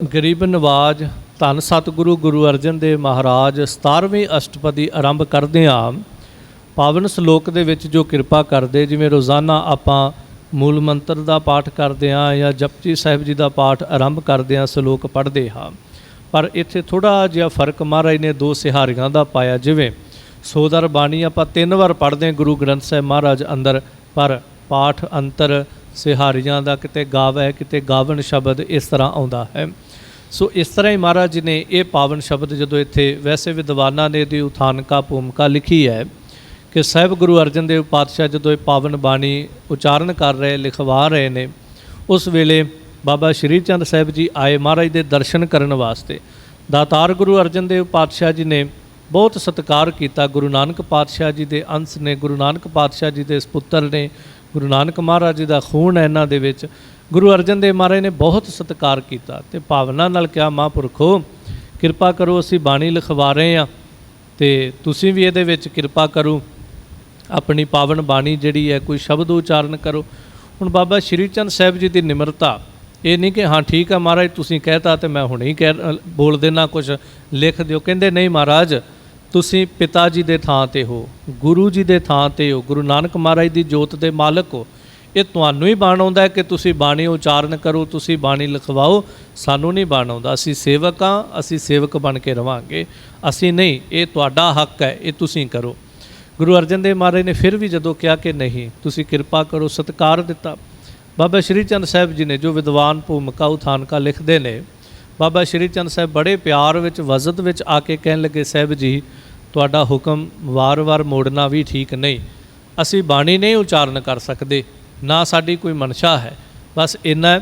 ਗਰੀਬ ਨਵਾਜ ਧੰਨ ਸਤਿਗੁਰੂ ਗੁਰੂ ਅਰਜਨ ਦੇਵ ਮਹਾਰਾਜ 17ਵੀਂ ਅਸ਼ਟਪਦੀ ਆਰੰਭ ਕਰਦੇ ਹਾਂ। ਪਾਵਨ ਸ਼ਲੋਕ ਦੇ ਵਿੱਚ ਜੋ ਕਿਰਪਾ ਕਰਦੇ, ਜਿਵੇਂ ਰੋਜ਼ਾਨਾ ਆਪਾਂ ਮੂਲ ਮੰਤਰ ਦਾ ਪਾਠ ਕਰਦੇ ਹਾਂ ਜਾਂ ਜਪਜੀ ਸਾਹਿਬ ਜੀ ਦਾ ਪਾਠ ਆਰੰਭ ਕਰਦੇ ਹਾਂ, ਸ਼ਲੋਕ ਪੜ੍ਹਦੇ ਹਾਂ। ਪਰ ਇੱਥੇ ਥੋੜਾ ਜਿਹਾ ਫ਼ਰਕ ਮਹਾਰਾਜ ਨੇ ਦੋ ਸਿਹਾਰੀਆਂ ਦਾ ਪਾਇਆ, ਜਿਵੇਂ ਸੋਦਰ ਬਾਣੀ ਆਪਾਂ ਤਿੰਨ ਵਾਰ ਪੜ੍ਹਦੇ ਹਾਂ ਗੁਰੂ ਗ੍ਰੰਥ ਸਾਹਿਬ ਮਹਾਰਾਜ ਅੰਦਰ, ਪਰ ਪਾਠ ਅੰਤਰ ਸਿਹਾਰੀਆਂ ਦਾ ਕਿਤੇ ਗਾਵੈ, ਕਿਤੇ ਗਾਵਨ ਸ਼ਬਦ ਇਸ ਤਰ੍ਹਾਂ ਆਉਂਦਾ ਹੈ। ਸੋ ਇਸ ਤਰ੍ਹਾਂ ਹੀ ਮਹਾਰਾਜ ਜੀ ਨੇ ਇਹ ਪਾਵਨ ਸ਼ਬਦ ਜਦੋਂ ਇੱਥੇ ਵੈਸੇ ਵਿਦਵਾਨਾਂ ਨੇ ਦੀ ਉਥਾਨਕਾ ਭੂਮਿਕਾ ਲਿਖੀ ਹੈ ਕਿ ਸਾਹਿਬ ਗੁਰੂ ਅਰਜਨ ਦੇਵ ਪਾਤਸ਼ਾਹ ਜਦੋਂ ਇਹ ਪਾਵਨ ਬਾਣੀ ਉਚਾਰਨ ਕਰ ਰਹੇ, ਲਿਖਵਾ ਰਹੇ ਨੇ, ਉਸ ਵੇਲੇ ਬਾਬਾ ਸ਼੍ਰੀ ਚੰਦ ਸਾਹਿਬ ਜੀ ਆਏ ਮਹਾਰਾਜ ਦੇ ਦਰਸ਼ਨ ਕਰਨ ਵਾਸਤੇ। ਦਾਤਾਰ ਗੁਰੂ ਅਰਜਨ ਦੇਵ ਪਾਤਸ਼ਾਹ ਜੀ ਨੇ ਬਹੁਤ ਸਤਿਕਾਰ ਕੀਤਾ। ਗੁਰੂ ਨਾਨਕ ਪਾਤਸ਼ਾਹ ਜੀ ਦੇ ਅੰਸ਼ ਨੇ, ਗੁਰੂ ਨਾਨਕ ਪਾਤਸ਼ਾਹ ਜੀ ਦੇ ਸਪੁੱਤਰ ਨੇ, ਗੁਰੂ ਨਾਨਕ ਮਹਾਰਾਜ ਜੀ ਦਾ ਖੂਨ ਹੈ ਇਹਨਾਂ ਦੇ ਵਿੱਚ। ਗੁਰੂ ਅਰਜਨ ਦੇਵ ਮਹਾਰਾਜ ਨੇ ਬਹੁਤ ਸਤਿਕਾਰ ਕੀਤਾ ਤੇ ਭਾਵਨਾ ਨਾਲ ਕਿਹਾ, ਮਹਾਂਪੁਰਖੋ, ਕਿਰਪਾ ਕਰੋ, ਅਸੀਂ ਬਾਣੀ ਲਿਖਵਾ ਰਹੇ ਹਾਂ ਤੇ ਤੁਸੀਂ ਵੀ ਇਹਦੇ ਵਿੱਚ ਕਿਰਪਾ ਕਰੋ। ਆਪਣੀ ਪਾਵਨ ਬਾਣੀ ਜਿਹੜੀ ਹੈ, ਕੋਈ ਸ਼ਬਦ ਉਚਾਰਨ ਕਰੋ। ਹੁਣ ਬਾਬਾ ਸ਼੍ਰੀ ਚੰਦ ਸਾਹਿਬ ਜੀ ਦੀ ਨਿਮਰਤਾ, ਇਹ ਨਹੀਂ ਕਿ, ਹਾਂ, ਠੀਕ ਆ ਮਹਾਰਾਜ, ਤੁਸੀਂ ਕਹਿਤਾ ਤੇ ਮੈਂ ਹੁਣੇ ਹੀ ਕਹਿ ਬੋਲ ਦੇਣਾ ਕੁਝ ਲਿਖ ਦਿਓ। ਕਹਿੰਦੇ, ਨਹੀਂ ਮਹਾਰਾਜ, ਤੁਸੀਂ ਪਿਤਾ ਜੀ ਦੇ ਥਾਂ ਤੇ ਹੋ, ਗੁਰੂ ਜੀ ਦੇ ਥਾਂ ਤੇ ਹੋ, ਗੁਰੂ ਨਾਨਕ ਮਹਾਰਾਜ ਦੀ ਜੋਤ ਦੇ ਮਾਲਕ ਹੋ। ਇਹ ਤੁਹਾਨੂੰ ਹੀ ਬਾਣ ਆਉਂਦਾ ਹੈ ਕਿ ਤੁਸੀਂ ਬਾਣੀ ਉਚਾਰਨ ਕਰੋ, ਤੁਸੀਂ ਬਾਣੀ ਲਿਖਵਾਓ, ਸਾਨੂੰ ਨਹੀਂ ਬਾਣ ਆਉਂਦਾ। ਅਸੀਂ ਸੇਵਕ ਹਾਂ, ਅਸੀਂ ਸੇਵਕ ਬਣ ਕੇ ਰਵਾਂਗੇ। ਅਸੀਂ ਨਹੀਂ, ਇਹ ਤੁਹਾਡਾ ਹੱਕ ਹੈ, ਇਹ ਤੁਸੀਂ ਕਰੋ। ਗੁਰੂ ਅਰਜਨ ਦੇਵ ਮਹਾਰਾਜ ਨੇ ਫਿਰ ਵੀ ਜਦੋਂ ਕਿਹਾ ਕਿ ਨਹੀਂ, ਤੁਸੀਂ ਕਿਰਪਾ ਕਰੋ, ਸਤਿਕਾਰ ਦਿੱਤਾ। ਬਾਬਾ ਸ਼੍ਰੀ ਚੰਦ ਸਾਹਿਬ ਜੀ ਨੇ ਜੋ ਵਿਦਵਾਨ ਭੂਮਿਕਾ ਉਥਾਨਕਾ ਲਿਖਦੇ ਨੇ, ਬਾਬਾ ਸ਼੍ਰੀ ਚੰਦ ਸਾਹਿਬ ਬੜੇ ਪਿਆਰ ਵਿੱਚ, ਵਜ਼ਦ ਵਿੱਚ ਆ ਕੇ ਕਹਿਣ ਲੱਗੇ, ਸਾਹਿਬ ਜੀ, ਤੁਹਾਡਾ ਹੁਕਮ ਵਾਰ-ਵਾਰ ਮੋੜਨਾ ਵੀ ਠੀਕ ਨਹੀਂ। ਅਸੀਂ ਬਾਣੀ ਨਹੀਂ ਉਚਾਰਨ ਕਰ ਸਕਦੇ। ਨਾ ਸਾਡੀ ਕੋਈ ਮਨਸ਼ਾ ਹੈ। ਬਸ ਇੰਨਾ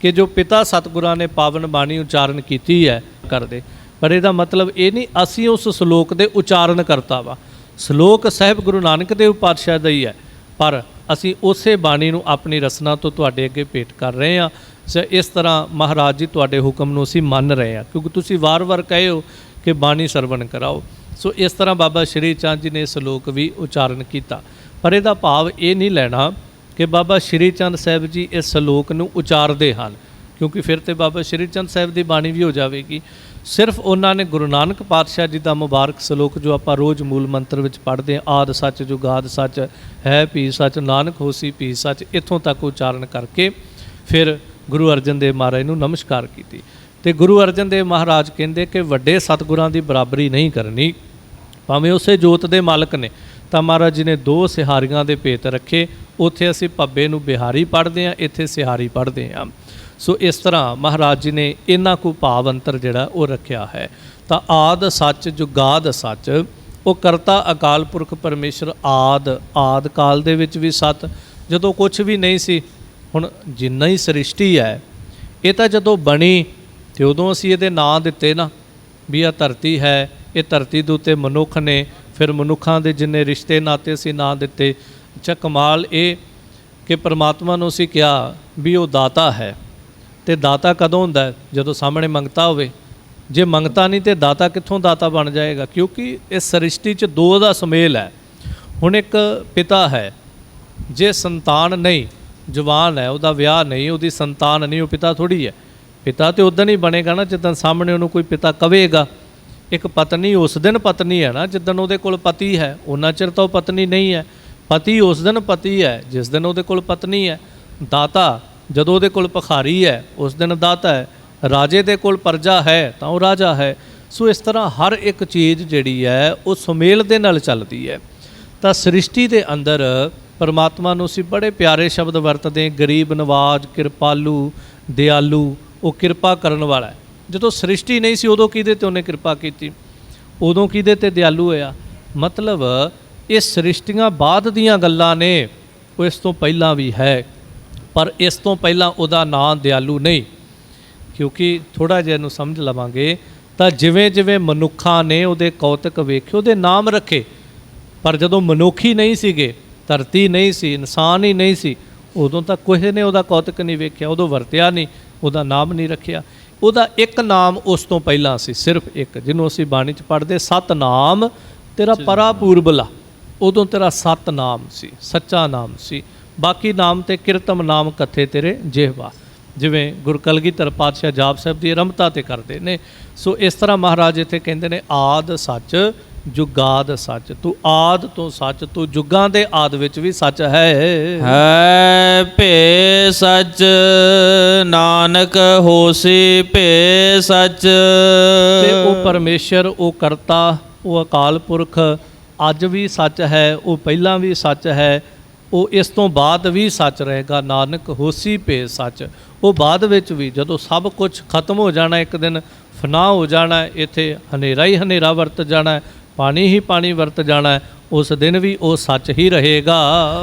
ਕਿ ਜੋ ਪਿਤਾ ਸਤਿਗੁਰਾਂ ਨੇ ਪਾਵਨ ਬਾਣੀ ਉਚਾਰਨ ਕੀਤੀ ਹੈ ਕਰਦੇ। ਪਰ ਇਹਦਾ ਮਤਲਬ ਇਹ ਨਹੀਂ, ਅਸੀਂ ਉਸ ਸ਼ਲੋਕ ਦੇ ਉਚਾਰਨ ਕਰਤਾ ਵਾ। ਸ਼ਲੋਕ ਸਾਹਿਬ ਗੁਰੂ ਨਾਨਕ ਦੇਵ ਪਾਤਸ਼ਾਹ ਦਾ ਹੀ ਹੈ। ਪਰ ਅਸੀਂ ਉਸੇ ਬਾਣੀ ਨੂੰ ਆਪਣੀ ਰਸਨਾ ਤੋਂ ਤੁਹਾਡੇ ਅੱਗੇ ਭੇਟ ਕਰ ਰਹੇ ਹਾਂ ਸੋ ਇਸ ਤਰ੍ਹਾਂ ਮਹਾਰਾਜ ਜੀ ਤੁਹਾਡੇ ਹੁਕਮ ਨੂੰ ਅਸੀਂ ਮੰਨ ਰਹੇ ਹਾਂ। ਕਿਉਂਕਿ ਤੁਸੀਂ ਵਾਰ-ਵਾਰ ਕਹੇ ਹੋ ਕਿ ਬਾਣੀ ਸਰਵਣ ਕਰਾਓ। ਸੋ ਇਸ ਤਰ੍ਹਾਂ ਬਾਬਾ ਸ਼੍ਰੀ ਚੰਦ ਜੀ ਨੇ ਸ਼ਲੋਕ ਵੀ ਉਚਾਰਨ ਕੀਤਾ। ਪਰ ਇਹਦਾ ਭਾਵ ਇਹ ਨਹੀਂ ਲੈਣਾ ਕਿ ਬਾਬਾ ਸ਼੍ਰੀ ਚੰਦ ਸਾਹਿਬ ਜੀ ਇਸ ਸ਼ਲੋਕ ਨੂੰ ਉਚਾਰਦੇ ਹਨ, ਕਿਉਂਕਿ ਫਿਰ ਤੇ ਬਾਬਾ ਸ਼੍ਰੀ ਚੰਦ ਸਾਹਿਬ ਦੀ ਬਾਣੀ ਵੀ ਹੋ ਜਾਵੇਗੀ। ਸਿਰਫ ਉਹਨਾਂ ਨੇ ਗੁਰੂ ਨਾਨਕ ਪਾਤਸ਼ਾਹ ਜੀ ਦਾ ਮੁਬਾਰਕ ਸ਼ਲੋਕ ਜੋ ਆਪਾਂ ਰੋਜ਼ ਮੂਲ ਮੰਤਰ ਵਿੱਚ ਪੜ੍ਹਦੇ ਹਾਂ, ਆਦ ਸੱਚ ਜੁਗਾਦ ਸੱਚ ਹੈ, ਪੀ ਸੱਚ ਨਾਨਕ ਹੋਸੀ ਪੀ ਸੱਚ ਇੱਥੋਂ ਤੱਕ ਉਚਾਰਨ ਕਰਕੇ ਫਿਰ ਗੁਰੂ ਅਰਜਨ ਦੇਵ ਮਹਾਰਾਜ ਨੂੰ ਨਮਸਕਾਰ ਕੀਤੀ। ਤੇ ਗੁਰੂ ਅਰਜਨ ਦੇਵ ਮਹਾਰਾਜ ਕਹਿੰਦੇ ਕਿ ਵੱਡੇ ਸਤਿਗੁਰਾਂ ਦੀ ਬਰਾਬਰੀ ਨਹੀਂ ਕਰਨੀ, ਭਾਵੇਂ ਉਸੇ ਜੋਤ ਦੇ ਮਾਲਕ ਨੇ ਤਾਂ ਮਹਾਰਾਜ ਜੀ ਨੇ ਦੋ ਸਿਹਾਰੀਆਂ ਦੇ ਭੇਤ ਰੱਖੇ। ਉੱਥੇ ਅਸੀਂ ਪੱਬੇ ਨੂੰ ਬਿਹਾਰੀ ਪੜ੍ਹਦੇ ਹਾਂ, ਇੱਥੇ ਸਿਹਾਰੀ ਪੜ੍ਹਦੇ ਹਾਂ। ਸੋ ਇਸ ਤਰ੍ਹਾਂ ਮਹਾਰਾਜ ਜੀ ਨੇ ਇਹਨਾਂ ਕੋ ਭਾਵ ਅੰਤਰ ਜਿਹੜਾ ਉਹ ਰੱਖਿਆ ਹੈ। ਤਾਂ ਆਦ ਸੱਚ ਜੁਗਾਦ ਸੱਚ, ਉਹ ਕਰਤਾ ਅਕਾਲ ਪੁਰਖ ਪਰਮੇਸ਼ਰ ਆਦ ਆਦ ਕਾਲ ਦੇ ਵਿੱਚ ਵੀ ਸਤ। ਜਦੋਂ ਕੁਝ ਵੀ ਨਹੀਂ ਸੀ, ਹੁਣ ਜਿੰਨਾ ਹੀ ਸ੍ਰਿਸ਼ਟੀ ਹੈ, ਇਹ ਤਾਂ ਜਦੋਂ ਬਣੀ, ਤੇ ਉਦੋਂ ਅਸੀਂ ਇਹਦੇ ਨਾਂ ਦਿੱਤੇ ਨਾ, ਵੀ ਆ ਧਰਤੀ ਹੈ, ਇਹ ਧਰਤੀ ਦੇ ਉੱਤੇ ਮਨੁੱਖ ਨੇ ਫਿਰ ਮਨੁੱਖਾਂ ਦੇ ਜਿੰਨੇ ਰਿਸ਼ਤੇ ਨਾਤੇ ਅਸੀਂ ਨਾਂ ਦਿੱਤੇ, ਅੱਛਾ ਕਮਾਲ ਇਹ ਕਿ ਪ੍ਰਮਾਤਮਾ ਨੂੰ ਅਸੀਂ ਕਿਹਾ ਵੀ ਉਹ ਦਾਤਾ ਹੈ। ਤੇ ਦਾਤਾ ਕਦੋਂ ਹੁੰਦਾ ਜਦੋਂ ਸਾਹਮਣੇ ਮੰਗਤਾ ਹੋਵੇ। ਜੇ ਮੰਗਤਾ ਨਹੀਂ ਤੇ ਦਾਤਾ ਕਿੱਥੋਂ ਦਾਤਾ ਬਣ ਜਾਏਗਾ? ਕਿਉਂਕਿ ਇਸ ਸ੍ਰਿਸ਼ਟੀ 'ਚ ਦੋ ਦਾ ਸੁਮੇਲ ਹੈ। ਹੁਣ ਇੱਕ ਪਿਤਾ ਹੈ। ਜੇ ਸੰਤਾਨ ਨਹੀਂ, ਜਵਾਨ ਹੈ, ਉਹਦਾ ਵਿਆਹ ਨਹੀਂ, ਉਹਦੀ ਸੰਤਾਨ ਨਹੀਂ, ਉਹ ਪਿਤਾ ਥੋੜੀ ਹੈ। ਪਿਤਾ ਤੇ ਉਦੋਂ ਹੀ ਬਣੇਗਾ ਨਾ ਜਦੋਂ ਸਾਹਮਣੇ ਉਹਨੂੰ ਕੋਈ ਪਿਤਾ ਕਵੇਗਾ। ਇੱਕ ਪਤਨੀ ਉਸ ਦਿਨ ਪਤਨੀ ਹੈ ਨਾ ਜਿੱਦਣ ਉਹਦੇ ਕੋਲ ਪਤੀ ਹੈ ਉਹਨਾਂ ਚਿਰ ਤਾਂ ਉਹ ਪਤਨੀ ਨਹੀਂ ਹੈ। ਪਤੀ ਉਸ ਦਿਨ ਪਤੀ ਹੈ ਜਿਸ ਦਿਨ ਉਹਦੇ ਕੋਲ ਪਤਨੀ ਹੈ। ਦਾਤਾ ਜਦੋਂ ਉਹਦੇ ਕੋਲ ਭਖਾਰੀ ਹੈ ਉਸ ਦਿਨ ਦਾਤਾ ਹੈ। ਰਾਜੇ ਦੇ ਕੋਲ ਪਰਜਾ ਹੈ ਤਾਂ ਉਹ ਰਾਜਾ ਹੈ। ਸੋ ਇਸ ਤਰ੍ਹਾਂ ਹਰ ਇੱਕ ਚੀਜ਼ ਜਿਹੜੀ ਹੈ ਉਹ ਸੁਮੇਲ ਦੇ ਨਾਲ ਚੱਲਦੀ ਹੈ। ਤਾਂ ਸ੍ਰਿਸ਼ਟੀ ਦੇ ਅੰਦਰ ਪਰਮਾਤਮਾ ਨੂੰ ਅਸੀਂ ਬੜੇ ਪਿਆਰੇ ਸ਼ਬਦ ਵਰਤਦੇ ਹਾਂ, ਗਰੀਬ ਨਵਾਜ ਕਿਰਪਾਲੂ ਦਿਆਲੂ ਉਹ ਕਿਰਪਾ ਕਰਨ ਵਾਲਾ ਹੈ। ਜਦੋਂ ਸ੍ਰਿਸ਼ਟੀ ਨਹੀਂ ਸੀ, ਉਦੋਂ ਕਿਹਦੇ ਤੇ ਉਹਨੇ ਕਿਰਪਾ ਕੀਤੀ? ਉਦੋਂ ਕਿਹਦੇ ਤੇ ਦਿਆਲੂ ਹੋਇਆ? ਮਤਲਬ ਇਹ ਸ੍ਰਿਸ਼ਟੀਆਂ ਬਾਅਦ ਦੀਆਂ ਗੱਲਾਂ ਨੇ, ਉਹ ਇਸ ਤੋਂ ਪਹਿਲਾਂ ਵੀ ਹੈ, ਪਰ ਇਸ ਤੋਂ ਪਹਿਲਾਂ ਉਹਦਾ ਨਾਂ ਦਿਆਲੂ ਨਹੀਂ। ਕਿਉਂਕਿ ਥੋੜਾ ਜਿਹਾ ਇਹਨੂੰ ਸਮਝ ਲਵਾਂਗੇ, ਤਾਂ ਜਿਵੇਂ ਜਿਵੇਂ ਮਨੁੱਖਾਂ ਨੇ ਉਹਦੇ ਕੌਤਕ ਵੇਖੇ, ਉਹਦੇ ਨਾਮ ਰੱਖੇ, ਪਰ ਜਦੋਂ ਮਨੁੱਖੀ ਨਹੀਂ ਸੀਗੇ, ਧਰਤੀ ਨਹੀਂ ਸੀ, ਇਨਸਾਨ ਹੀ ਨਹੀਂ ਸੀ, ਉਦੋਂ ਤਾਂ ਕਿਸੇ ਨੇ ਉਹਦਾ ਕੌਤਕ ਨਹੀਂ ਵੇਖਿਆ, ਉਦੋਂ ਵਰਤਿਆ ਨਹੀਂ, ਉਹਦਾ ਨਾਮ ਨਹੀਂ ਰੱਖਿਆ। ਉਹਦਾ ਇੱਕ ਨਾਮ ਉਸ ਤੋਂ ਪਹਿਲਾਂ ਸੀ ਸਿਰਫ ਇੱਕ ਜਿਹਨੂੰ ਅਸੀਂ ਬਾਣੀ 'ਚ ਪੜ੍ਹਦੇ ਸਤ ਨਾਮ ਤੇਰਾ ਪਰਾ ਪੂਰਬਲਾ। ਉਦੋਂ ਤੇਰਾ ਸਤ ਨਾਮ ਸੀ ਸੱਚਾ ਨਾਮ ਸੀ। ਬਾਕੀ ਨਾਮ ਤੇ ਕਿਰਤਮ ਨਾਮ ਕਥੇ ਤੇਰੇ ਜਿਹਵਾ। ਜਿਵੇਂ ਗੁਰੂ ਕਲਗੀਧਰ ਪਾਤਸ਼ਾਹ ਜਾਪ ਸਾਹਿਬ ਦੀ ਆਰੰਭਤਾ ਤੇ ਕਰਦੇ ਨੇ। ਸੋ ਇਸ ਤਰ੍ਹਾਂ ਮਹਾਰਾਜ ਇੱਥੇ ਕਹਿੰਦੇ ਨੇ ਆਦ ਸੱਚ ਜੁਗਾਦ ਸੱਚ ਤੂੰ ਆਦ ਤੋਂ ਸੱਚ ਤੂੰ ਜੁਗਾਂ ਦੇ ਆਦ ਵਿੱਚ ਵੀ ਸੱਚ ਹੈ। ਹੈ ਭੇ ਸਚ ਨਾਨਕ ਹੋਸੀ ਭੇ ਸਚ। ਤੇ ਉਹ ਪਰਮੇਸ਼ਰ ਉਹ ਕਰਤਾ ਉਹ ਅਕਾਲ ਪੁਰਖ ਅੱਜ ਵੀ ਸੱਚ ਹੈ ਉਹ ਪਹਿਲਾਂ ਵੀ ਸੱਚ ਹੈ ਉਹ ਇਸ ਤੋਂ ਬਾਅਦ ਵੀ ਸੱਚ ਰਹੇਗਾ ਨਾਨਕ ਹੋਸੀ ਭੇ ਸੱਚ। ਉਹ ਬਾਅਦ ਵਿੱਚ ਵੀ ਜਦੋਂ ਸਭ ਕੁਝ ਖਤਮ ਹੋ ਜਾਣਾ ਇੱਕ ਦਿਨ ਫਨਾ ਹੋ ਜਾਣਾ ਇੱਥੇ ਹਨੇਰਾ ਹੀ ਹਨੇਰਾ ਵਰਤ ਜਾਣਾ ਪਾਣੀ ਹੀ ਪਾਣੀ ਵਰਤ ਜਾਣਾ ਉਸ ਦਿਨ ਵੀ ਉਹ ਸੱਚ ਹੀ ਰਹੇਗਾ।